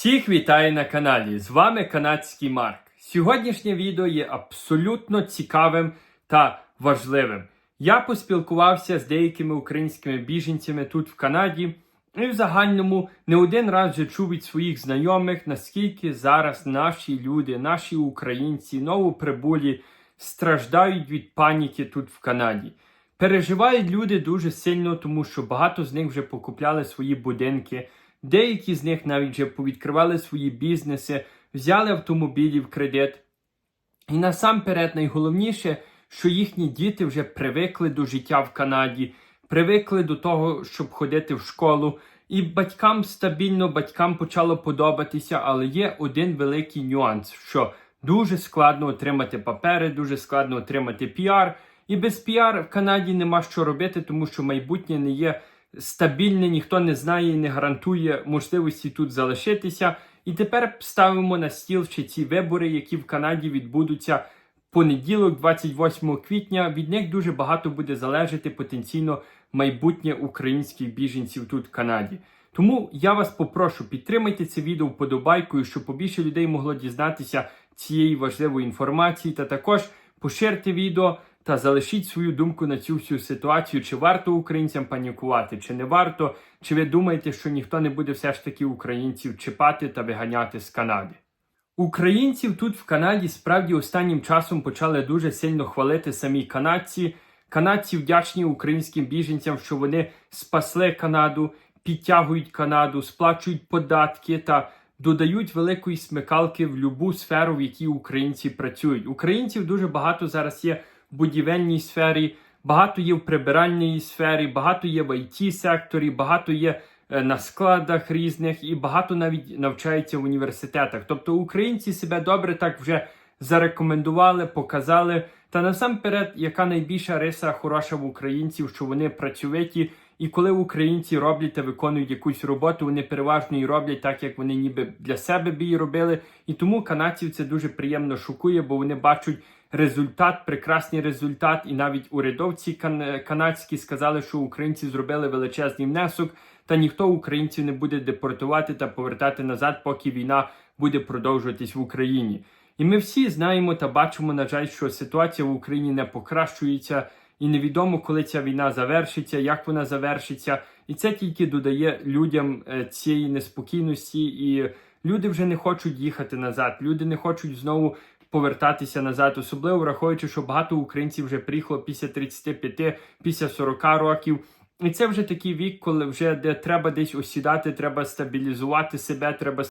Всіх вітаю на каналі. З вами канадський Марк. Сьогоднішнє відео є абсолютно цікавим та важливим. Я поспілкувався з деякими українськими біженцями тут в Канаді, і в загальному не один раз вже чув від своїх знайомих, наскільки зараз наші люди, наші українці, новоприбулі страждають від паніки тут в Канаді. Переживають люди дуже сильно, тому що багато з них вже покупляли свої будинки. Деякі з них навіть вже повідкривали свої бізнеси, взяли автомобілі в кредит. І насамперед найголовніше, що їхні діти вже привикли до життя в Канаді, привикли до того, щоб ходити в школу. І батькам стабільно, батькам почало подобатися, але є один великий нюанс, що дуже складно отримати папери, дуже складно отримати піар. І без піар в Канаді нема що робити, тому що майбутнє не є стабільне, ніхто не знає і не гарантує можливості тут залишитися. І тепер ставимо на стіл ще ці вибори, які в Канаді відбудуться понеділок, 28 квітня. Від них дуже багато буде залежати потенційно майбутнє українських біженців тут в Канаді. Тому я вас попрошу підтримайте це відео вподобайкою, щоб побільше людей могло дізнатися цієї важливої інформації, та також поширте відео та залишіть свою думку на цю всю ситуацію, чи варто українцям панікувати, чи не варто, чи ви думаєте, що ніхто не буде все ж таки українців чіпати та виганяти з Канади. Українців тут в Канаді справді останнім часом почали дуже сильно хвалити самі канадці. Канадці вдячні українським біженцям, що вони спасли Канаду, підтягують Канаду, сплачують податки та додають великої смикалки в любу сферу, в якій українці працюють. Українців дуже багато зараз є будівельній сфері, багато є в прибиральній сфері, багато є в it секторі, багато є е, на складах різних і багато навіть навчається в університетах. Тобто українці себе добре так вже зарекомендували, показали. Та насамперед, яка найбільша риса хороша в українців, що вони працьовиті, і коли українці роблять та виконують якусь роботу, вони переважно її роблять так, як вони ніби для себе б її робили. І тому канадців це дуже приємно шокує, бо вони бачать результат, прекрасний результат. І навіть урядовці кан- канадські сказали, що українці зробили величезний внесок, та ніхто українців не буде депортувати та повертати назад, поки війна буде продовжуватись в Україні. І ми всі знаємо та бачимо, на жаль, що ситуація в Україні не покращується, і невідомо, коли ця війна завершиться, як вона завершиться. І це тільки додає людям е, цієї неспокійності, і люди вже не хочуть їхати назад. Люди не хочуть знову повертатися назад, особливо враховуючи, що багато українців вже приїхало після 35, після 40 років. І це вже такий вік, коли вже де треба десь осідати, треба стабілізувати себе, треба